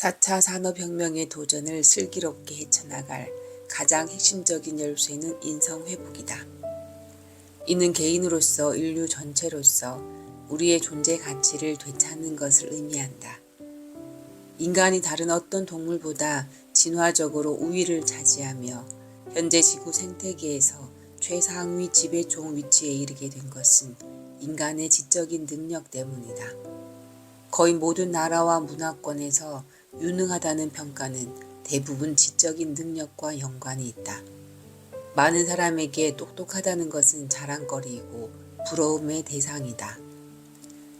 4차 산업혁명의 도전을 슬기롭게 헤쳐나갈 가장 핵심적인 열쇠는 인성회복이다. 이는 개인으로서 인류 전체로서 우리의 존재 가치를 되찾는 것을 의미한다. 인간이 다른 어떤 동물보다 진화적으로 우위를 차지하며 현재 지구 생태계에서 최상위 지배종 위치에 이르게 된 것은 인간의 지적인 능력 때문이다. 거의 모든 나라와 문화권에서 유능하다는 평가는 대부분 지적인 능력과 연관이 있다. 많은 사람에게 똑똑하다는 것은 자랑거리이고 부러움의 대상이다.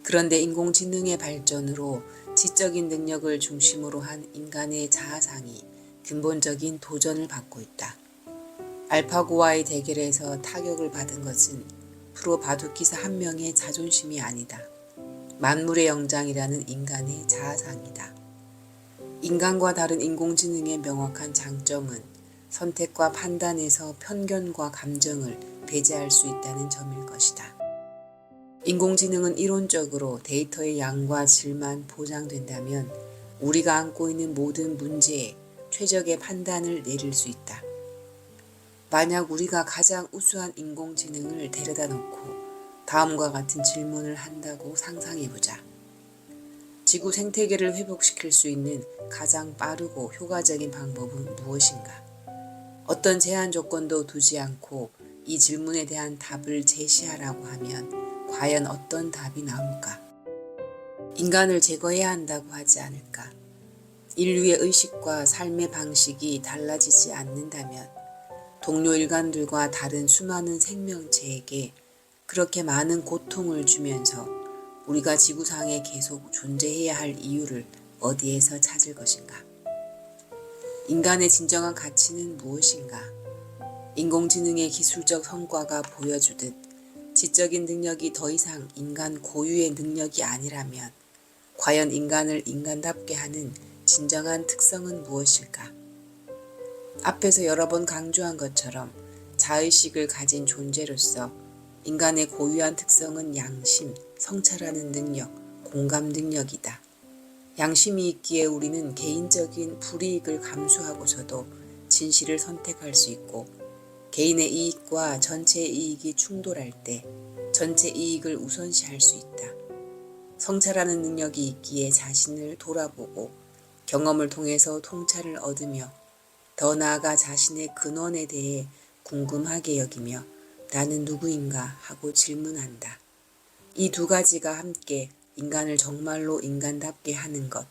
그런데 인공지능의 발전으로 지적인 능력을 중심으로 한 인간의 자아상이 근본적인 도전을 받고 있다. 알파고와의 대결에서 타격을 받은 것은 프로 바둑기사 한 명의 자존심이 아니다. 만물의 영장이라는 인간의 자아상이다. 인간과 다른 인공지능의 명확한 장점은 선택과 판단에서 편견과 감정을 배제할 수 있다는 점일 것이다. 인공지능은 이론적으로 데이터의 양과 질만 보장된다면 우리가 안고 있는 모든 문제에 최적의 판단을 내릴 수 있다. 만약 우리가 가장 우수한 인공지능을 데려다 놓고 다음과 같은 질문을 한다고 상상해보자. 지구 생태계를 회복시킬 수 있는 가장 빠르고 효과적인 방법은 무엇인가? 어떤 제한 조건도 두지 않고 이 질문에 대한 답을 제시하라고 하면 과연 어떤 답이 나올까? 인간을 제거해야 한다고 하지 않을까? 인류의 의식과 삶의 방식이 달라지지 않는다면 동료 일간들과 다른 수많은 생명체에게 그렇게 많은 고통을 주면서 우리가 지구상에 계속 존재해야 할 이유를 어디에서 찾을 것인가? 인간의 진정한 가치는 무엇인가? 인공지능의 기술적 성과가 보여주듯 지적인 능력이 더 이상 인간 고유의 능력이 아니라면 과연 인간을 인간답게 하는 진정한 특성은 무엇일까? 앞에서 여러 번 강조한 것처럼 자의식을 가진 존재로서 인간의 고유한 특성은 양심, 성찰하는 능력, 공감 능력이다. 양심이 있기에 우리는 개인적인 불이익을 감수하고서도 진실을 선택할 수 있고 개인의 이익과 전체의 이익이 충돌할 때 전체 이익을 우선시할 수 있다. 성찰하는 능력이 있기에 자신을 돌아보고 경험을 통해서 통찰을 얻으며 더 나아가 자신의 근원에 대해 궁금하게 여기며 나는 누구인가 하고 질문한다. 이 두 가지가 함께 인간을 정말로 인간답게 하는 것,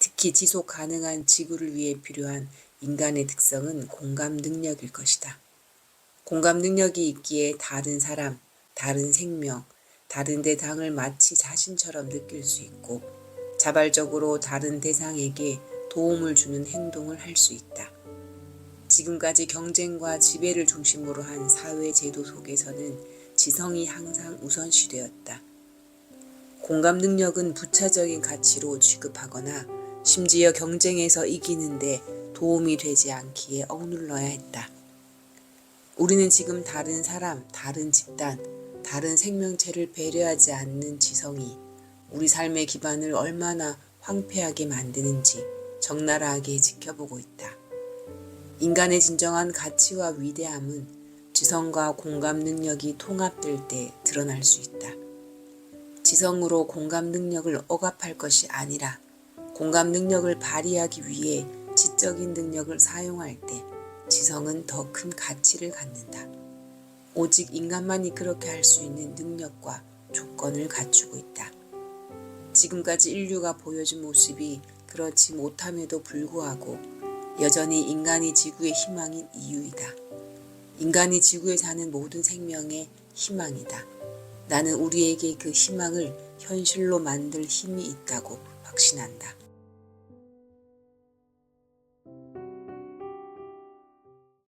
특히 지속 가능한 지구를 위해 필요한 인간의 특성은 공감 능력일 것이다. 공감 능력이 있기에 다른 사람, 다른 생명, 다른 대상을 마치 자신처럼 느낄 수 있고 자발적으로 다른 대상에게 도움을 주는 행동을 할 수 있다. 지금까지 경쟁과 지배를 중심으로 한 사회 제도 속에서는 지성이 항상 우선시되었다. 공감 능력은 부차적인 가치로 취급하거나 심지어 경쟁에서 이기는데 도움이 되지 않기에 억눌러야 했다. 우리는 지금 다른 사람, 다른 집단, 다른 생명체를 배려하지 않는 지성이 우리 삶의 기반을 얼마나 황폐하게 만드는지 적나라하게 지켜보고 있다. 인간의 진정한 가치와 위대함은 지성과 공감 능력이 통합될 때 드러날 수 있다. 지성으로 공감 능력을 억압할 것이 아니라 공감 능력을 발휘하기 위해 지적인 능력을 사용할 때 지성은 더 큰 가치를 갖는다. 오직 인간만이 그렇게 할 수 있는 능력과 조건을 갖추고 있다. 지금까지 인류가 보여준 모습이 그렇지 못함에도 불구하고 여전히 인간이 지구의 희망인 이유이다. 인간이 지구에 사는 모든 생명의 희망이다. 나는 우리에게 그 희망을 현실로 만들 힘이 있다고 확신한다.